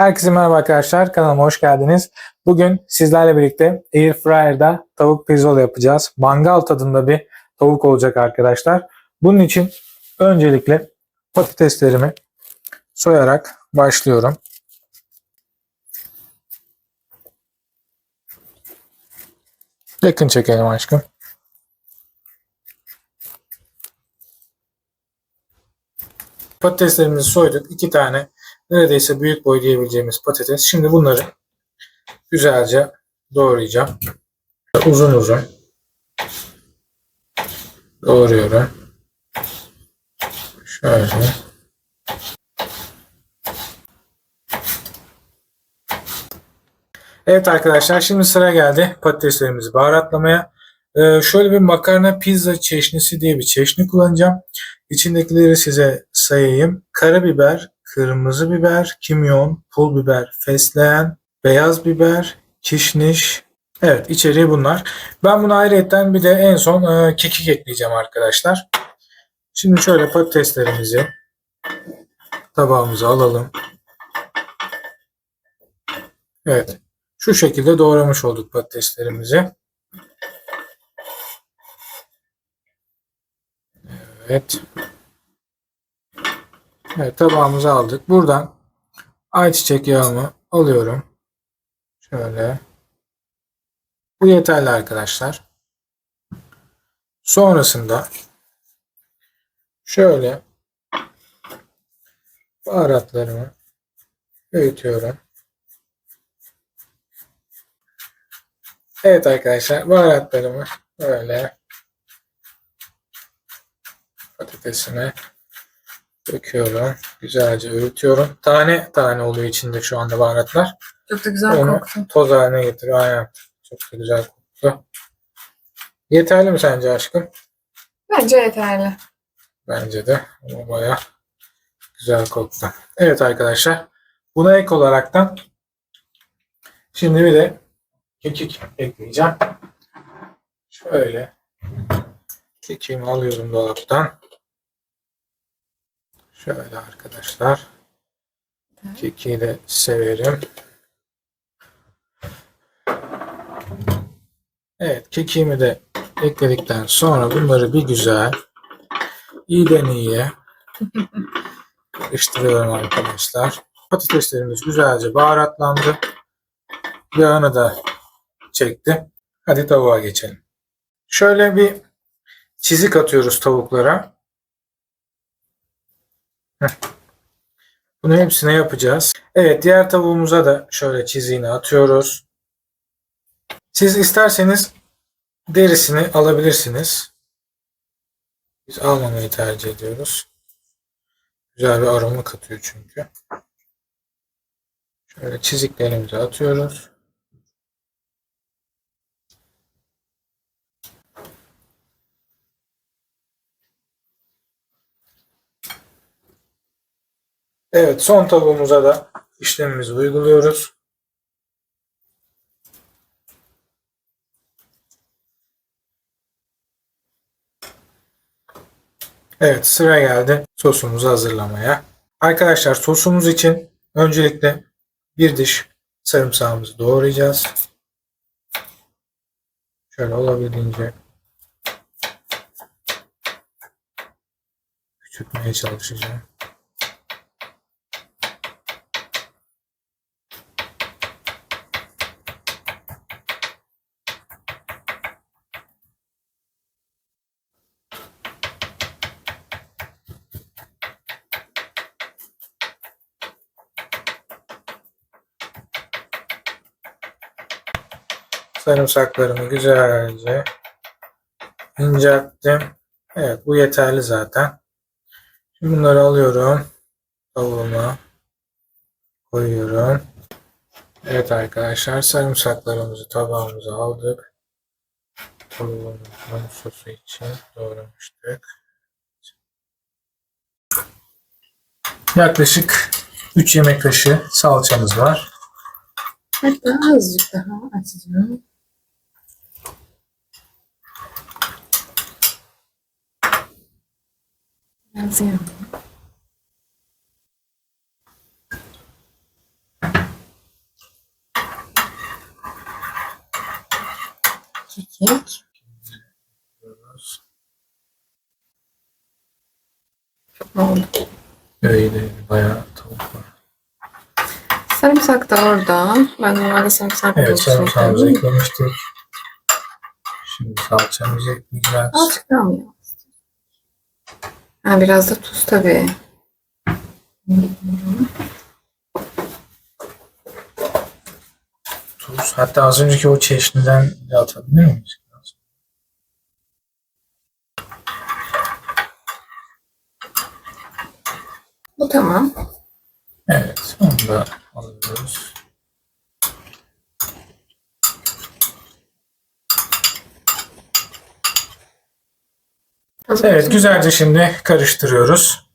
Herkese merhaba arkadaşlar. Kanalıma hoş geldiniz. Bugün sizlerle birlikte Airfryer'da tavuk pirzola yapacağız. Mangal tadında bir tavuk olacak arkadaşlar. Bunun için öncelikle patateslerimi soyarak başlıyorum. Yakın çekelim aşkım. Patateslerimizi soyduk. İki tane neredeyse büyük boy diyebileceğimiz patates. Şimdi bunları güzelce doğrayacağım. Uzun uzun doğruyorum. Şöyle. Evet arkadaşlar şimdi sıra geldi patateslerimizi baharatlamaya. Ee, şöyle bir makarna pizza çeşnisi diye bir çeşni kullanacağım. İçindekileri size sayayım. Karabiber, kırmızı biber, kimyon, pul biber, fesleğen, beyaz biber, kişniş. Evet içeriği bunlar. Ben bunu ayrıyetten bir de en son e, kekik ekleyeceğim arkadaşlar. Şimdi şöyle patateslerimizi tabağımıza alalım. Evet. Şu şekilde doğramış olduk patateslerimizi. Evet. Evet tabağımıza aldık. Buradan ayçiçek yağımı alıyorum. Şöyle. Bu yeterli arkadaşlar. Sonrasında şöyle baharatlarımı öğütüyorum. Evet arkadaşlar baharatlarımı böyle patatesine döküyorum. Güzelce öğütüyorum. Tane tane oluyor içinde şu anda baharatlar. Çok da güzel Onu koktu. toz haline getiriyor. Aynen. Çok da güzel koktu. Yeterli mi sence aşkım? Bence yeterli. Bence de. Ama baya güzel koktu. Evet arkadaşlar. Buna ek olaraktan şimdi bir de kekik ekleyeceğim. Şöyle kekiğimi alıyorum dolaptan. Şöyle arkadaşlar. Kekiği de severim. Evet kekiğimi de ekledikten sonra bunları bir güzel iyiden iyiye karıştırıyorum arkadaşlar. Patateslerimiz güzelce baharatlandı. Yağını da çekti. Hadi tavuğa geçelim. Şöyle bir çizik atıyoruz tavuklara. Bunu hepsine yapacağız. Evet diğer tavuğumuza da şöyle çiziğini atıyoruz. Siz isterseniz derisini alabilirsiniz. Biz almamayı tercih ediyoruz. Güzel bir aroma katıyor çünkü. Şöyle çiziklerimizi atıyoruz. Evet son tavuğumuza da işlemimizi uyguluyoruz. Evet sıra geldi sosumuzu hazırlamaya. Arkadaşlar sosumuz için öncelikle bir diş sarımsağımızı doğrayacağız. Şöyle olabildiğince küçültmeye çalışacağım. Sarımsaklarımı güzelce incelttim. Evet bu yeterli zaten. Şimdi bunları alıyorum. Tavuğuma koyuyorum. Evet arkadaşlar sarımsaklarımızı tabağımıza aldık. Tavuğumuzun sosu için doğramıştık. Yaklaşık 3 yemek kaşığı salçamız var. Hatta azıcık daha açacağım. Yazıyorum. Kekik. Oldu. Öyle bayağı tavuk var. Sarımsak da orada. Ben normalde sarımsak Evet sarımsağımızı eklemiştik. Şimdi salçamızı ekleyeceğiz. Azıcık daha mı? Ha, biraz da tuz tabii. Tuz. Hatta az önceki o çeşniden de atabilir miyiz? Bu tamam. Evet. Onu da alıyoruz. Evet güzelce şimdi karıştırıyoruz.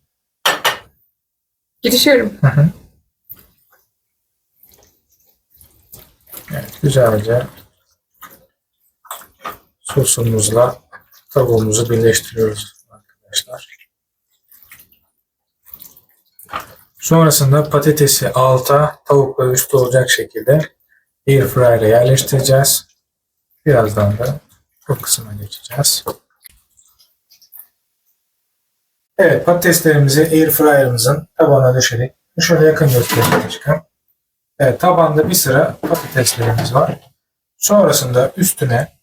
Girişiyorum. Hı hı. Evet güzelce sosumuzla tavuğumuzu birleştiriyoruz arkadaşlar. Sonrasında patatesi alta, tavukla üstü olacak şekilde air fryer'e yerleştireceğiz. Birazdan da bu kısma geçeceğiz. Evet patateslerimizi air fryer'ımızın tabağına döşedik. Şöyle yakın göstereyim çıkın. Evet tabanda bir sıra patateslerimiz var. Sonrasında üstüne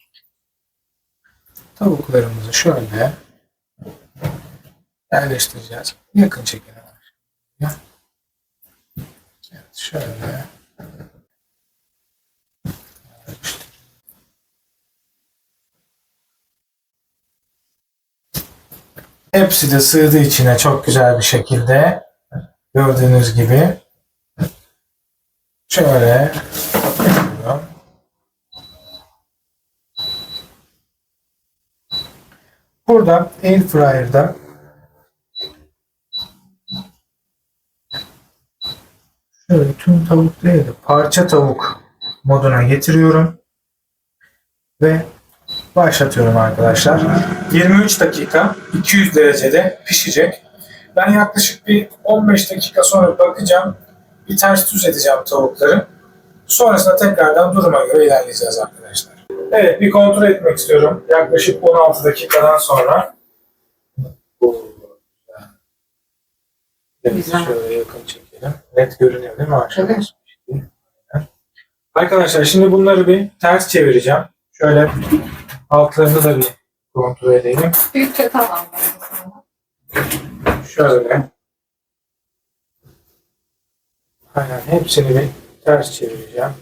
tavuklarımızı şöyle yerleştireceğiz. Yakın çekin. Evet şöyle. Hepsi de sığdı içine çok güzel bir şekilde. Gördüğünüz gibi. Şöyle yapıyorum. Burada air fryer'da şöyle tüm tavuk değil de parça tavuk moduna getiriyorum ve başlatıyorum arkadaşlar. 23 dakika 200 derecede pişecek. Ben yaklaşık bir 15 dakika sonra bakacağım. Bir ters düz edeceğim tavukları. Sonrasında tekrardan duruma göre ilerleyeceğiz arkadaşlar. Evet bir kontrol etmek istiyorum. Yaklaşık 16 dakikadan sonra. Evet, şöyle yakın çekelim. Net görünüyor değil mi arkadaşlar? Arkadaşlar şimdi bunları bir ters çevireceğim. Şöyle altlarını da bir kontrol edelim. Büyük sana. Şöyle. Aynen hepsini bir ters çevireceğim.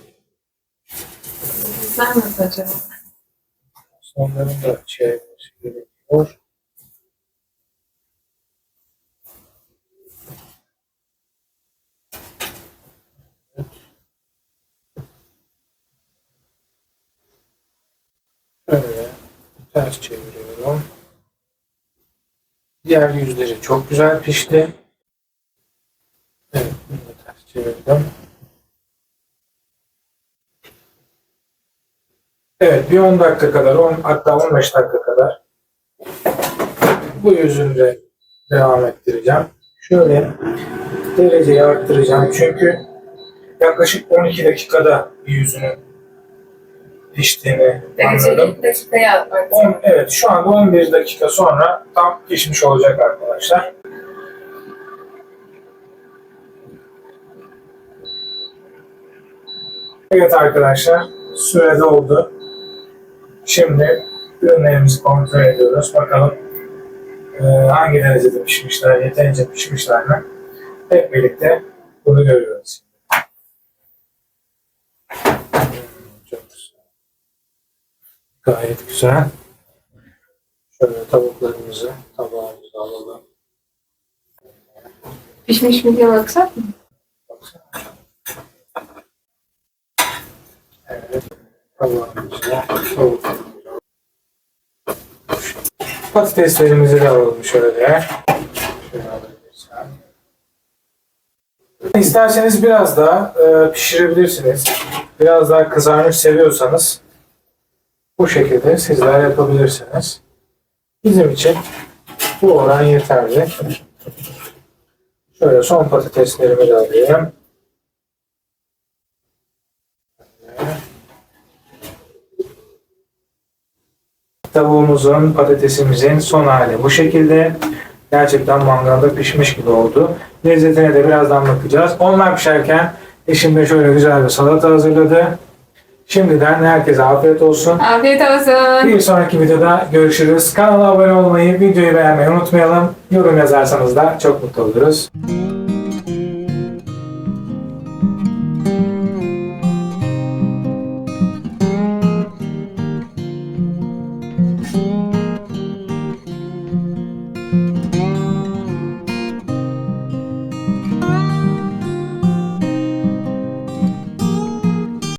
Güzel mi acaba? Sonların da çevirmesi gerekiyor. Şöyle ters çeviriyorum. Diğer yüzleri çok güzel pişti. Evet, bunu da ters çevirdim. Evet, bir 10 dakika kadar, 10, hatta 15 dakika kadar bu yüzünde devam ettireceğim. Şöyle dereceyi arttıracağım çünkü yaklaşık 12 dakikada bir yüzünün piştiğini anladım. Dakikaya atmak. 10, evet şu anda 11 dakika sonra tam pişmiş olacak arkadaşlar. Evet arkadaşlar sürede oldu. Şimdi ürünlerimizi kontrol ediyoruz. Bakalım e, hangi derecede pişmişler, yeterince pişmişler mi? Hep birlikte bunu görüyoruz. Hmm, Çok güzel. Gayet güzel. Şöyle tavuklarımızı tabağımıza alalım. Pişmiş mi diye baksak mı? Evet. Tabağımıza tavuk. Patateslerimizi de alalım şöyle. Şöyle alabilirsem. İsterseniz biraz daha e, pişirebilirsiniz. Biraz daha kızarmış seviyorsanız bu şekilde sizler yapabilirsiniz. Bizim için bu oran yeterli. Şöyle son patateslerimi de alayım. Tavuğumuzun, patatesimizin son hali bu şekilde. Gerçekten mangalda pişmiş gibi oldu. Lezzetine de birazdan bakacağız. Onlar pişerken eşim de şöyle güzel bir salata hazırladı. Şimdiden herkese afiyet olsun. Afiyet olsun. Bir sonraki videoda görüşürüz. Kanala abone olmayı, videoyu beğenmeyi unutmayalım. Yorum yazarsanız da çok mutlu oluruz.